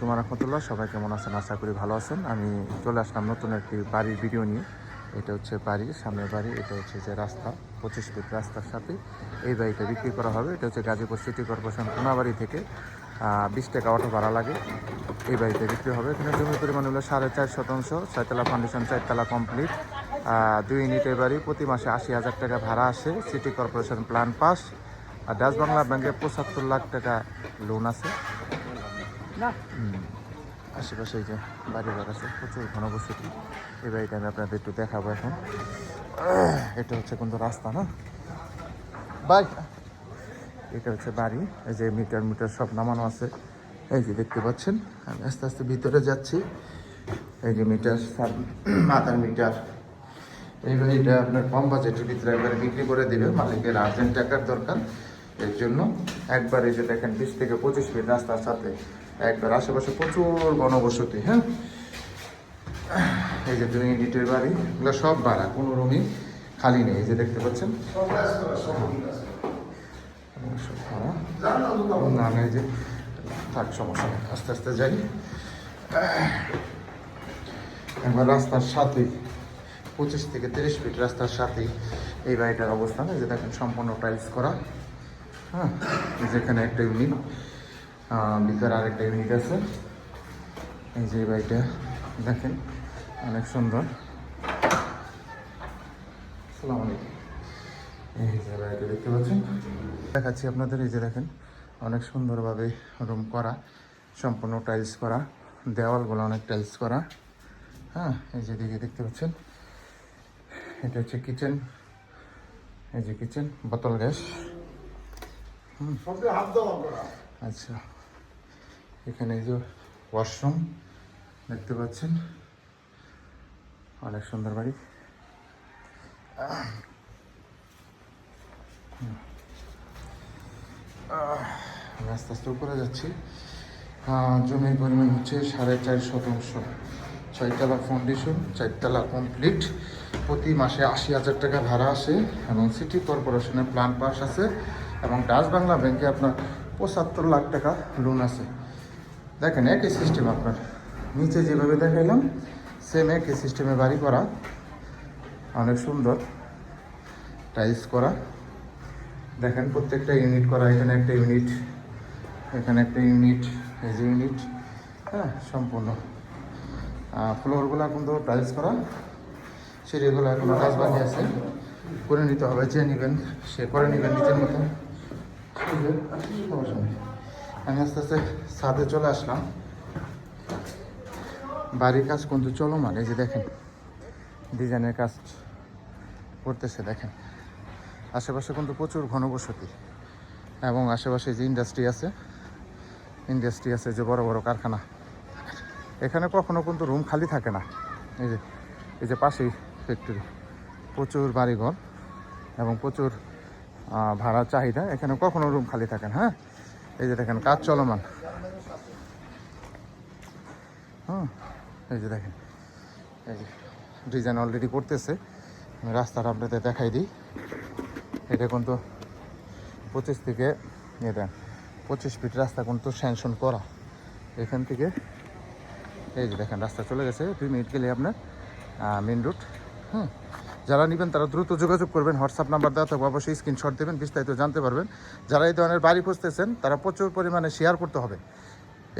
তোমার রহমতুল্লাহ, সবাই কেমন আছেন? আশা করি ভালো আছেন। আমি চলে আসলাম নতুন একটি বাড়ির ভিডিও নিয়ে। এটা হচ্ছে বাড়ি, সামনের বাড়ি। এটা হচ্ছে যে রাস্তা, পঁচিশ ফিট রাস্তার সাথে। এই বাড়িটা বিক্রি করা হবে। এটা হচ্ছে গাজীপুর সিটি কর্পোরেশন কোনাবাড়ি থেকে বিশ টাকা অটো ভাড়া লাগে। এই বাড়িতে বিক্রি হবে। এখানে জমির পরিমাণ হলো সাড়ে চার শতাংশ। ছয়তলা ফাউন্ডেশন চারতলা কমপ্লিট দুই ইউনিটের বাড়ি। প্রতি মাসে আশি হাজার টাকা ভাড়া আসে। সিটি কর্পোরেশন প্ল্যান পাস আর ডাচ বাংলা ব্যাংকে পঁচাত্তর লাখ টাকা লোন আছে। আশেপাশে এই যে বাড়ি ঘর আছে, প্রচুর ঘনবসতি। এই বাড়িটা আমি আপনাদের একটু দেখাবো এখন। এটা হচ্ছে কিন্তু রাস্তা না? বাই এটা হচ্ছে বাড়ি। এই যে মিটার মিটার সব নামানো আছে। এই যে দেখতে পাচ্ছেন? আমি আস্তে আস্তে ভিতরে যাচ্ছি। এই যে মিটার, সাব মাথার মিটার। এই বাড়িটা আপনার কম বাজেটের ভিতরে একবার বিক্রি করে দেবে। মালিকের আর্জেন্ট টাকার দরকার। এর জন্য একবার এই যে দেখেন, বিশ থেকে পঁচিশ মিনিট রাস্তার সাথে একবার আশেপাশে প্রচুর গণবসতি হ্যাঁ? এই যে দুই ইউনিটের বাড়ি এগুলো সব ভাড়া কোনো রুমই খালি নেই এই যে দেখতে পাচ্ছেন। না না এই যে থাক সমস্যা নেই আস্তে আস্তে যাই। একবার রাস্তার সাথেই পঁচিশ থেকে তিরিশ ফিট রাস্তার সাথেই এই বাড়িটার অবস্থান এই যে দেখেন সম্পূর্ণ টাইলস করা হ্যাঁ? যেখানে একটা ইউনিট ভিতরে আরেকটা ইউনিট আছে। এই যে বাড়িটা দেখেন অনেক সুন্দর। আসসালামু আলাইকুম। এই যে বাড়িটা দেখতে পাচ্ছেন? দেখাচ্ছি আপনাদের এই যে দেখেন অনেক সুন্দরভাবে রুম করা সম্পূর্ণ টাইলস করা দেওয়ালগুলো অনেক টাইলস করা। হ্যাঁ এই যে দিকে দেখতে পাচ্ছেন এটা হচ্ছে কিচেন এই যে কিচেন বোতল গ্যাস আচ্ছা। এখানে এই যে ওয়াশরুম দেখতে পাচ্ছেন। অনেক সুন্দর বাড়ি। আস্তে আস্তে উপরে যাচ্ছি। জমির পরিমাণ হচ্ছে সাড়ে চার শতাংশ। ছয়তলা ফাউন্ডেশন চারতলা কমপ্লিট প্রতি মাসে আশি হাজার টাকা ভাড়া আসে এবং সিটি কর্পোরেশনের প্ল্যান পাস আছে এবং ডাচ বাংলা ব্যাংকে আপনার পঁচাত্তর লাখ টাকা লোন আছে। দেখেন একই সিস্টেম আপনার। নিচে যেভাবে দেখাইলাম সেম একই সিস্টেমে বাড়ি করা। অনেক সুন্দর। টাইলস করা। দেখেন প্রত্যেকটা ইউনিট করা। এখানে একটা ইউনিট এখানে একটা ইউনিট এই যে ইউনিট হ্যাঁ সম্পূর্ণ। ফ্লোরগুলো কিন্তু টাইলস করা। সিঁড়িগুলো এখনও কাজ বাকি আছে। করে নিতে হবে যে নেবেন, সে করে নেবেন নিজের মতো সমস্যা নেই। আমি আস্তে আস্তে ছাদে চলে আসলাম। বাড়ির কাজ কিন্তু চলমান, এই যে দেখেন, ডিজাইনের কাজ করতেছে, দেখেন। আশেপাশে কিন্তু প্রচুর ঘনবসতি এবং আশেপাশে যে ইন্ডাস্ট্রি আছে ইন্ডাস্ট্রি আছে যে বড় বড় কারখানা, এখানে কখনো কিন্তু রুম খালি থাকে না। এই যে এই যে পাশেই ফ্যাক্টরি প্রচুর বাড়িঘর এবং প্রচুর ভাড়া চাহিদা, এখানে কখনো রুম খালি থাকে না হ্যাঁ? এই যে দেখেন, কাজ চলমান। হুম, এই যে দেখেন, এই যে ডিজাইন অলরেডি করতেছে। আমি রাস্তাটা আপনাদের দেখাই দিই। এটা কিন্তু পঁচিশ থেকে এটা পঁচিশ ফিট রাস্তা কিন্তু স্যাংশন করা। এখান থেকে, এই যে দেখেন, রাস্তা চলে গেছে। দুই মিনিট গেলে আপনার মেন রুট হুম। যারা নেবেন তারা দ্রুত যোগাযোগ করবেন, হোয়াটসঅ্যাপ নাম্বার দেওয়া থাকবে, অবশ্যই স্ক্রিনশট দেবেন, বিস্তারিত জানতে পারবেন। যারা এই ধরনের বাড়ি খুঁজতেছেন, তারা প্রচুর পরিমাণে শেয়ার করতে হবে।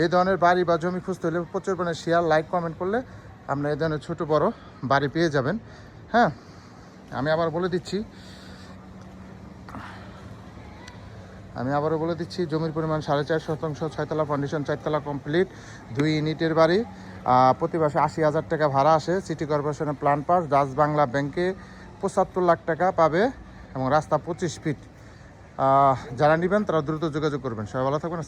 এই ধরনের বাড়ি বা জমি খুঁজতে হলে প্রচুর পরিমাণে শেয়ার লাইক কমেন্ট করলে আপনার এই ধরনের ছোটো বড়ো বাড়ি পেয়ে যাবেন। হ্যাঁ আমি আবার বলে দিচ্ছি আমি আবারও বলে দিচ্ছি, জমির পরিমাণ সাড়ে চার শতাংশ, ছয়তলা ফাউন্ডেশন চারতলা কমপ্লিট দুই ইউনিটের বাড়ি। প্রতি মাসে আশি হাজার টাকা ভাড়া আসে। সিটি কর্পোরেশনের প্ল্যান পাস ডাচ বাংলা ব্যাংকে পঁচাত্তর লাখ টাকা পাবে এবং রাস্তা পঁচিশ ফিট যারা নেবেন তারা দ্রুত যোগাযোগ করবেন। সবাই ভালো থাকবেন